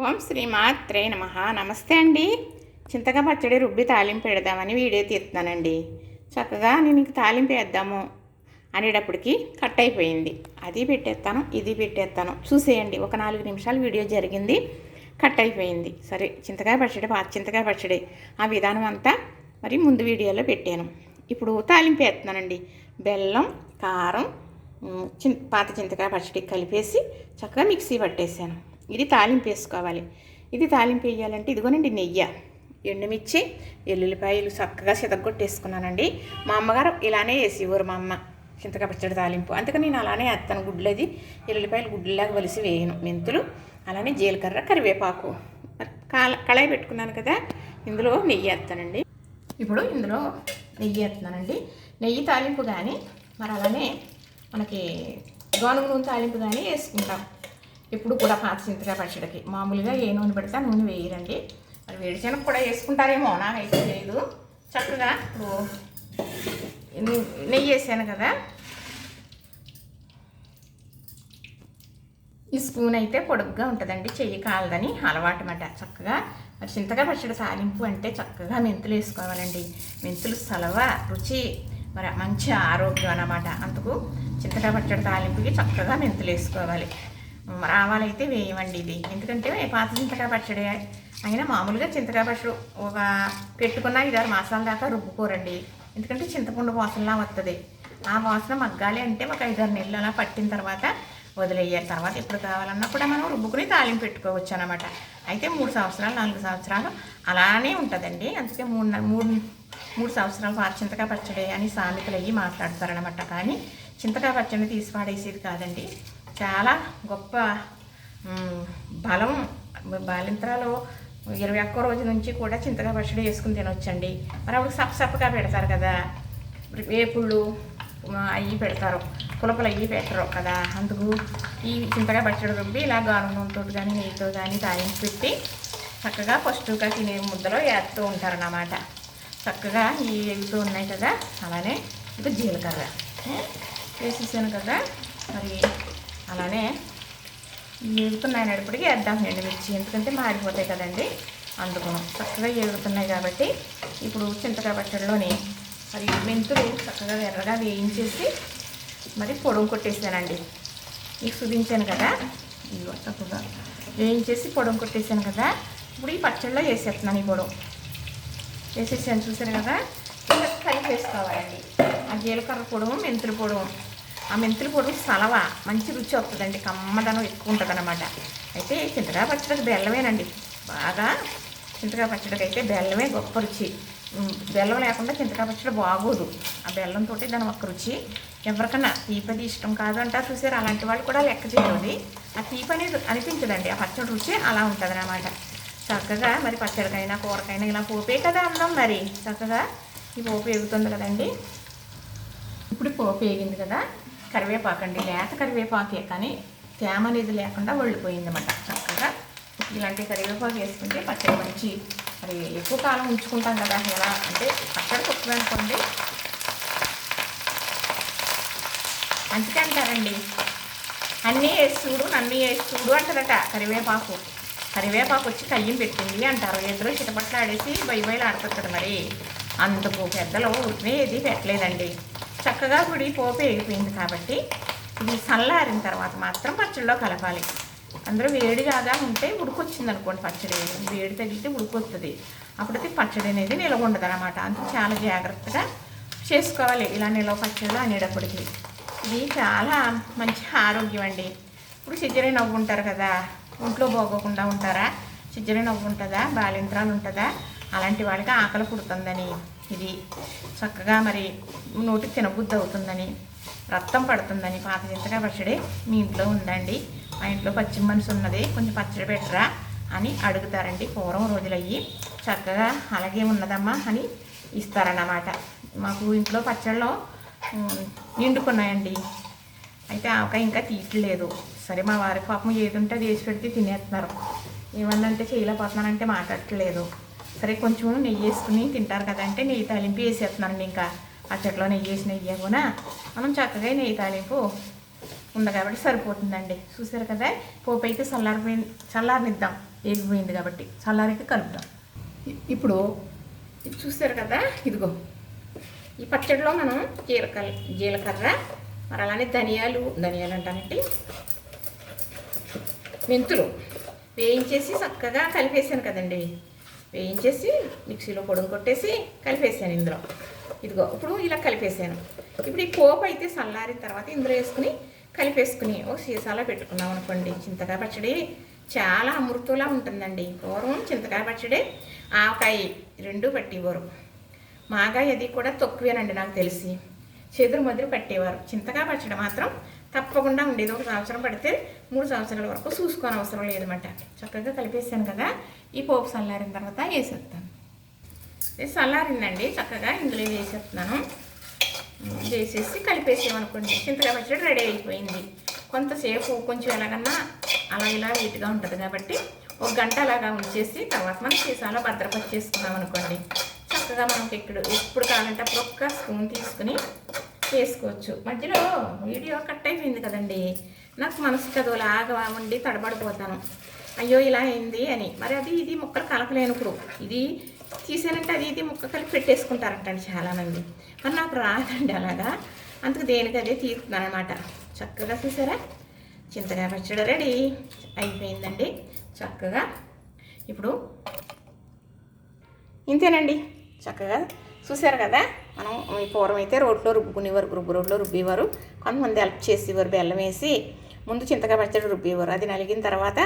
ఓం శ్రీ మాత్రే నమ. నమస్తే అండి. చింతగా పచ్చడి రుబ్బి తాలింపు పెడదామని వీడియో తీస్తున్నానండి. చక్కగా నేను ఇంక తాలింపు వేద్దాము అనేటప్పటికి కట్ అయిపోయింది. అది పెట్టేస్తాను ఇది పెట్టేస్తాను. చూసేయండి ఒక నాలుగు నిమిషాలు వీడియో జరిగింది కట్ అయిపోయింది. సరే చింతకాయ పచ్చడి పాత చింతకాయ పచ్చడి ఆ విధానం అంతా మరి ముందు వీడియోలో పెట్టాను. ఇప్పుడు తాలింపు వేస్తున్నానండి. బెల్లం కారం చి పాత చింతకాయ పచ్చడి కలిపేసి చక్కగా మిక్సీ పట్టేసాను. ఇది తాలింపు వేసుకోవాలి. ఇది తాలింపు వేయాలంటే ఇదిగోనండి నెయ్యి. ఎండుమిర్చి ఎల్లుల్లిపాయలు చక్కగా చితగొట్టేసుకున్నానండి మా అమ్మగారు ఇలానే వేసేవారు మా అమ్మ చింతకాయ పచ్చడి తాలింపు. అందుకని నేను అలానే వేస్తాను గుడ్లది. ఎల్లుల్లిపాయలు గుడ్లలాగా వలిసి వేయను. మెంతులు అలానే జీలకర్ర కరివేపాకు. కాల కళాయి పెట్టుకున్నాను కదా ఇందులో నెయ్యి వేస్తానండి. ఇప్పుడు ఇందులో నెయ్యి వేస్తున్నానండి. నెయ్యి తాలింపు కానీ మరి అలానే మనకి గోనుగు నూనె తాలింపు కానీ వేసుకుంటాం. ఎప్పుడు కూడా పాత చింతకాయ పచ్చడికి. మామూలుగా ఏ నూనె పెడితే నూనె వేయరండి. మరి వేడిశనగ కూడా వేసుకుంటారేమో నాకైతే లేదు చక్కగా ఇప్పుడు నెయ్యి వేసాను కదా. ఈ స్పూన్ అయితే పొడుగ్గా ఉంటుందండి చెయ్యి కాలదని అలవాటు మాట. చక్కగా మరి చింతకాయ పచ్చడి సాలింపు అంటే చక్కగా మెంతులు వేసుకోవాలండి. మెంతులు సలవ రుచి మరి మంచి ఆరోగ్యం అన్నమాట. అందుకు చింతకాయ పచ్చడి తాలింపుకి చక్కగా మెంతులు వేసుకోవాలి. ఆవాలైతే వేయమండి ఇది. ఎందుకంటే పాత చింతకాయ పచ్చడి అయినా మామూలుగా చింతకాయ పచ్చడి ఒక పెట్టుకున్న ఐదారు మాసాల దాకా రుబ్బుకోరండి. ఎందుకంటే చింతపండు వాసనలా వస్తుంది ఆ వాసన మగ్గాలి అంటే ఒక ఐదారు నెలలు అలా పట్టిన తర్వాత వదిలేయాలి. తర్వాత ఎప్పుడు కావాలన్నా కూడా మనం రుబ్బుకుని తాలింపు పెట్టుకోవచ్చు అనమాట అయితే మూడు సంవత్సరాలు నాలుగు సంవత్సరాలు అలానే ఉంటుందండి. అందుకే మూడు మూడు మూడు సంవత్సరాలు పాత చింతకాయ పచ్చడి అని సామెతలు అయ్యి మాట్లాడతారనమాట. కానీ చింతకాయ పచ్చడిని తీసి పాడేసేది కాదండి. చాలా గొప్ప బలం. బాలింత్రాలు ఇరవై ఒక్క రోజు నుంచి కూడా చింతకాయ పచ్చడి వేసుకుని తినొచ్చండి. మరి అప్పుడు సప్ సప్పగా పెడతారు కదా. వేపుళ్ళు అవి పెడతారు. పులపలు అవి పెట్టరు కదా. అందుకు ఈ చింతకాయ పచ్చడి రుబ్బి ఇలా గానుగంతో కానీ నెయ్యితో కానీ తాలింపు పెట్టి చక్కగా ఫస్ట్గా తినే ముద్దలో వేస్తూ ఉంటారన్నమాట. చక్కగా ఈ ఎగుతూ ఉన్నాయి కదా. అలానే ఇప్పుడు జీలకర్ర. వేసేసాను కదా. మరి అలానే ఎగుతున్నాయి అడిపడికి వేద్దాం ఎండుమిర్చి ఎందుకంటే మాడిపోతాయి కదండి. అందుకును చక్కగా ఎగుతున్నాయి కాబట్టి ఇప్పుడు చింతకాయ పచ్చడిలోని మరి మెంతులు చక్కగా ఎర్రగా వేయించేసి మరి పొడుము కొట్టేసానండి. మీకు చూపించాను కదా. ఇదిగో చక్కగా వేయించేసి పొడుము కొట్టేసాను కదా. ఇప్పుడు ఈ పచ్చడిలో వేసేస్తున్నాను ఈ పొడవు వేసేసాను చూసారు కదా. ఇలా కలిపేసుకోవాలండి. ఆ జీలకర్ర పొడవు మెంతుల పొడవు ఆ మెంతుల పొడుగు సలవ మంచి రుచి వస్తుందండి. కమ్మదనం ఎక్కువ ఉంటుంది అనమాట అయితే చింతకాయ పచ్చడికి బెల్లమేనండి. బాగా చింతకాయ పచ్చడికి అయితే బెల్లమే గొప్ప రుచి. బెల్లం లేకుండా చింతకాయ పచ్చడి బాగోదు. ఆ బెల్లంతో దాని ఒక్క రుచి. ఎవరికన్నా తీపది ఇష్టం కాదు అంటారు చూసారు? అలాంటి వాళ్ళు కూడా లెక్క చేయదు ఆ తీపి అనేది అనిపించదండి. ఆ పచ్చడి రుచి అలా ఉంటుంది అనమాట చక్కగా మరి పచ్చడికైనా కూరకైనా ఇలా పోపే కదా అన్నాం మరి. చక్కగా ఈ పోపు ఎగుతుంది కదండి. ఇప్పుడు పోపు వేగింది కదా. కరివేపాకు అండి లేత కరివేపాకే కానీ తేమ అనేది లేకుండా ఒళ్ళిపోయింది అన్నమాట చక్కగా ఇలాంటి కరివేపాకు వేసుకుంటే పచ్చడి మంచి మరి ఎక్కువ కాలం ఉంచుకుంటాం కదా ఎలా అంటే పచ్చడి కుక్కదనుకోండి అనుకోండి. అంటారండి. అన్నీ వేసి చూడు నన్ను వేసి చూడు అంటారట కరివేపాకు. కరివేపాకు వచ్చి కయ్యం పెట్టింది అంటారు. ఎదురు చిటపట్లు ఆడేసి బయ బయలు ఆడుతుంటారు మరి. అందుకు పెద్దలు ఉరికినే ఏది పెట్టలేదండి. చక్కగా గుడి పోపు ఎగిపోయింది కాబట్టి ఇది చల్లారిన తర్వాత మాత్రం పచ్చడిలో కలపాలి. అందరూ వేడి కాగా ఉంటే ఉడికొచ్చింది అనుకోండి పచ్చడి. వేడి తగిలితే ఉడికొస్తుంది అప్పటికి పచ్చడి అనేది నిలవ ఉండదు అనమాట అందుకు చాలా జాగ్రత్తగా చేసుకోవాలి. ఇలా నిలవ పచ్చళ్ళు అనేటప్పటికి. ఇది చాలా మంచి ఆరోగ్యం అండి. ఇప్పుడు సిజ్జరి నవ్వు ఉంటారు కదా ఒంట్లో పోగకుండా ఉంటారా? సిజ్జరి నవ్వు ఉంటుందా? బాలింత్రాలు ఉంటుందా? అలాంటి వాళ్ళకి ఆకలి పుడుతుందని. ఇది చక్కగా మరి నోటికి తినబుద్ధి అవుతుందని రక్తం పడుతుందని పాత చింతకాయ పచ్చడి మీ ఇంట్లో ఉందండి. మా ఇంట్లో పచ్చి మనసు ఉన్నది కొంచెం పచ్చడి పెట్టరా అని అడుగుతారండి. పూర్వం రోజులయ్యి చక్కగా అలాగే ఉన్నదమ్మా అని ఇస్తారన్నమాట. మాకు ఇంట్లో పచ్చళ్ళు నిండుకున్నాయండి. అయితే ఆవకాయ ఇంకా తీయట్లేదు. సరే మా వారి పాపం ఏది ఉంటే అది వేసి పెడితే తినేస్తున్నారు. ఏమన్నంటే చేయలేకపోతున్నానంటే మాట్లాడట్లేదు. సరే కొంచెం నెయ్యి వేసుకుని తింటారు కదా అంటే నెయ్యి తాలింపు వేసేస్తున్నానండి ఇంకా. ఆ నెయ్యి వేసి నెయ్యి కూడా మనం చక్కగా నెయ్యి తాలింపు ఉంది కాబట్టి సరిపోతుందండి. చూసారు కదా పోపు అయితే చల్లారిపోయింది చల్లారనిద్దాం. వేగిపోయింది కాబట్టి చల్లారైతే కలుపుదాం ఇప్పుడు చూసారు కదా ఇదిగో. ఈ పచ్చడిలో మనం జీలకర్ర జీలకర్ర మరి అలానే ధనియాలు ధనియాలు అంటానండి. మెంతులు వేయించేసి చక్కగా కలిపేసాను కదండి. వేయించేసి మిక్సీలో పొడుం కొట్టేసి కలిపేసాను ఇందులో. ఇదిగో ఇప్పుడు ఇలా కలిపేసాను. ఇప్పుడు ఈ పోపు అయితే చల్లారిన తర్వాత ఇందులో వేసుకుని కలిపేసుకుని ఒక సీసాలో పెట్టుకున్నాం అనుకోండి. చింతకాయ పచ్చడి చాలా అమృతంలా ఉంటుందండి. పూర్వం చింతకాయ పచ్చడి ఆవకాయ రెండు పట్టేవారు. మాగాయ అది కూడా తక్కువేనండి నాకు తెలిసి. చెదురు మదురు పట్టేవారు. చింతకాయ పచ్చడి మాత్రం తప్పకుండా ఉండేది. ఒక సంవత్సరం పడితే మూడు సంవత్సరాల వరకు చూసుకోని అవసరం లేదన్నమాట. చక్కగా కలిపేసాను కదా. ఈ పోపు చల్లారిన తర్వాత వేసేస్తాను. చల్లారిందండి చక్కగా ఇందులో వేసేస్తున్నాను. వేసేసి కలిపేసేమనుకోండి చింతకాయ పచ్చడి రెడీ అయిపోయింది. కొంతసేపు కొంచెం ఎలాగన్నా అలా ఇలా వీటిగా ఉంటుంది కాబట్టి ఒక గంట అలాగా ఉంచేసి తర్వాత మనం సీసాలో భద్రపరిచేసుకున్నాం అనుకోండి చక్కగా మనకి ఇక్కడ ఎప్పుడు కావాలంటే అప్పుడు ఒక్క స్పూన్ తీసుకుని చేసుకోవచ్చు. మధ్యలో వీడియో కట్ అయిపోయింది కదండి. నాకు మనసు చదువులాగా ఉండి తడబడిపోతాను. అయ్యో ఇలా అయింది అని. మరి అది ఇది ముక్కలు కలపలేను ఇప్పుడు ఇది తీసానంటే అది ఇది ముక్క కలిపి పెట్టేసుకుంటారంటండి చాలామంది. మరి నాకు రాదండి అలాగా. అందుకు దేనికి అదే తీస్తున్నాను అనమాట చక్కగా చూసారా? చింతకాయ పచ్చడి రెడీ. అయిపోయిందండి. చక్కగా ఇప్పుడు ఇంతేనండి. చక్కగా చూశారు కదా? మనం ఈ పూర్వం అయితే రోడ్లో రుబ్బుకునేవారు రుబ్బు రోడ్లో రుబ్బేవారు. కొంతమంది హెల్ప్ చేసేవారు బెల్లం వేసి ముందు చింతకాయ పచ్చడి రుబ్బేవారు. అది నలిగిన తర్వాత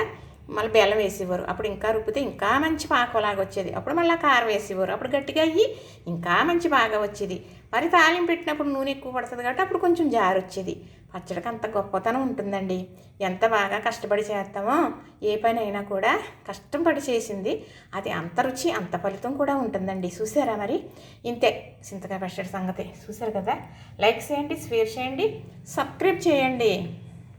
మళ్ళీ బెల్లం వేసేవారు. అప్పుడు ఇంకా రుబ్బితే ఇంకా మంచి పాకలాగా వచ్చేది. అప్పుడు మళ్ళీ కారం వేసేవారు. అప్పుడు గట్టిగా అయ్యి ఇంకా మంచి బాగా వచ్చేది. మరి తాలింపు పెట్టినప్పుడు నూనె ఎక్కువ పడుతుంది కాబట్టి అప్పుడు కొంచెం జారు వచ్చేది పచ్చడికి అంత గొప్పతనం ఉంటుందండి. ఎంత బాగా కష్టపడి చేస్తామో ఏ పని అయినా కూడా కష్టపడి చేసింది. అది అంత రుచి అంత ఫలితం కూడా ఉంటుందండి. చూసారా మరి? ఇంతే చింతకాయ పచ్చడి సంగతి. చూసారు కదా? లైక్ చేయండి షేర్ చేయండి సబ్స్క్రైబ్ చేయండి.